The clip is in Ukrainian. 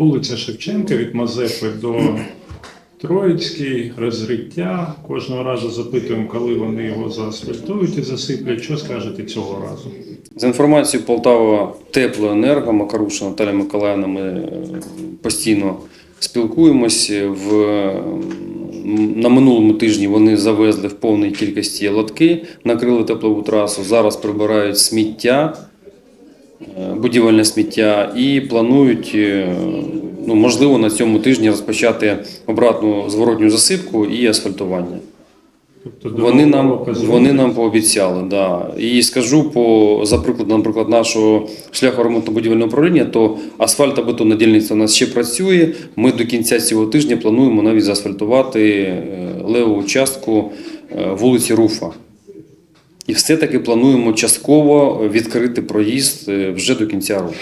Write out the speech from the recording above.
Вулиця Шевченка від Мазепи до Троїцький, розриття. Кожного разу запитуємо, коли вони його заасфальтують і засиплять. Що скажете цього разу? За інформацією Полтава Теплоенерго, Макаруша Наталя Миколаївна, ми е, постійно спілкуємося. В, на минулому тижні вони завезли в повній кількості лотки, накрили теплову трасу. Зараз прибирають сміття, будівельне сміття і планують, е, ну, можливо, на цьому тижні розпочати обратну зворотню засипку і асфальтування. Тобто Вони нам, вони нам пообіцяли, да. І скажу по за прикладом, наприклад, нашого шляху ремонтно-будівельного управління, то асфальтобетонна дільниця у нас ще працює. Ми до кінця цього тижня плануємо навіть заасфальтувати е, леву частку е, вулиці Руфа. І все-таки плануємо частково відкрити проїзд е, вже до кінця року.